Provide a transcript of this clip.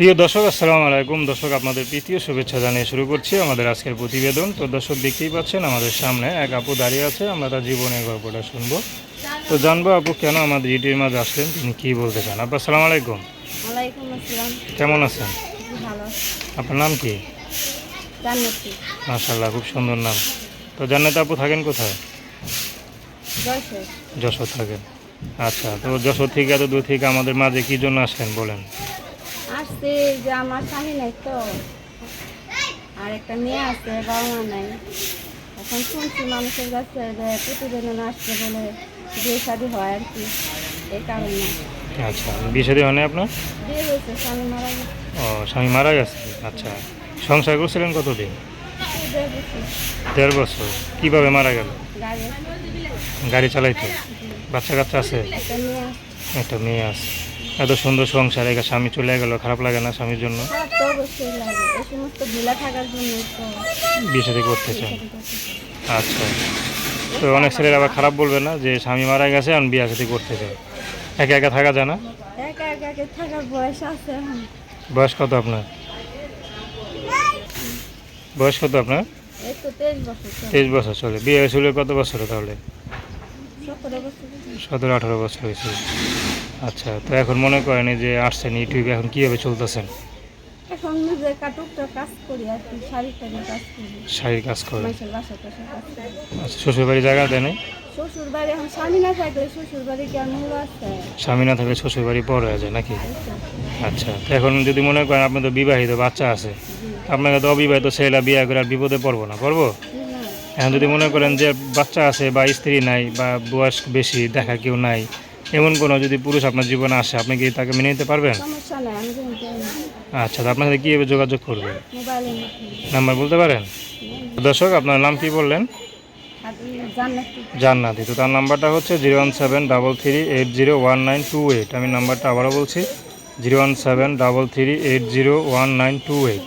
প্রিয় দর্শক আসসালামু আলাইকুম। দর্শক আপনাদের প্রীতীয় শুভেচ্ছা জানিয়ে শুরু করছি আমাদের আজকের প্রতিবেদন। তো দর্শক দেখতেই পাচ্ছেন আমাদের সামনে এক আপু দাঁড়িয়ে আছে আমরা তার জীবনের গল্পটা শুনব। তো জানব আপু কেন আমাদের ইটির মাঝে আসলেন তিনি কী বলতে চান? আপু আসসালামু আলাইকুম। কেমন আছেন? আপনার নাম কি? মাশাল্লাহ খুব সুন্দর নাম। তো জান্নাত আপু থাকেন কোথায়? যশোর। থাকেন। আচ্ছা তো যশোর থেকে এত দূর থেকে আমাদের মাঝে কী জন্য আসলেন বলেন। আসছে যে আমার স্বামী নাই তো। আর একটা মেয়ে আছে বাবা মা নাই। এখন শুনছি মানুষের কাছে যে প্রতিবেদন আসছে বলে বিয়ে শাদি হয় আর কি এই কারণে। আচ্ছা বিয়ে শাদী হয়নি আপনার? বিয়ে হয়েছে স্বামী মারা গেছে। ও স্বামী মারা গেছে? আচ্ছা সংসার করছিলেন কতদিন? দেড় বছর। কীভাবে মারা গেল? গাড়ি। চালাইতো? বাচ্চা কাচ্চা আছে। একটা মেয়ে আছে। এত সুন্দর সংসার একা স্বামী চলে গেল খারাপ লাগে না স্বামীর জন্য? বিয়ে শাদী করতে চান। আচ্ছা। তো অনেক ছেলেরা আবার খারাপ বলবে না যে স্বামী মারা গেছে আমি বিয়ে সাথে করতে চাই একা একা থাকা যায় না? বয়স এখন। কত আপনার? বয়স কত আপনার? তেইশ বছর চলে। তেইশ বছর চলে। বিয়ে হয়েছিল কত বছরে তাহলে? সতেরো আঠারো বছর হয়েছে। আচ্ছা তো এখন মনে করেন যে আসছেন ইউটিউবে এখন কীভাবে চলতেছেন? এখন নিজে কাটুকটা কাজ করি আর কি শাড়ির কাজ করি। শাড়ির করে। আচ্ছা শ্বশুর বাড়ি জায়গা দেয় নাই? শ্বশুর বাড়ি এখন স্বামী না থাকলে শ্বশুর বাড়ি কি আর আছে? স্বামী না থাকলে শ্বশুর বাড়ি পর হয়ে যায় নাকি। আচ্ছা তো এখন যদি মনে করেন আপনি তো বিবাহিত বাচ্চা আছে আপনাকে তো অবিবাহিত ছেলেরা বিয়ে করে আর বিপদে পড়ব না পড়ব? এখন যদি মনে করেন যে বাচ্চা আছে বা স্ত্রী নাই বা বয়স বেশি দেখা কেউ নাই এমন কোনো যদি পুরুষ আপনার জীবনে আসে আপনি কি তাকে মেনে নিতে পারবেন? আচ্ছা তো আপনার সাথে কীভাবে যোগাযোগ করবে মোবাইলের মধ্যে নাম্বার বলতে পারেন? দর্শক আপনার নাম কি বললেন? জান্নাতি। তো তার নাম্বারটা হচ্ছে zero one seven double three eight zero one nine two eight. আমি নাম্বারটা আবারও বলছি zero one seven double three eight zero one nine two eight.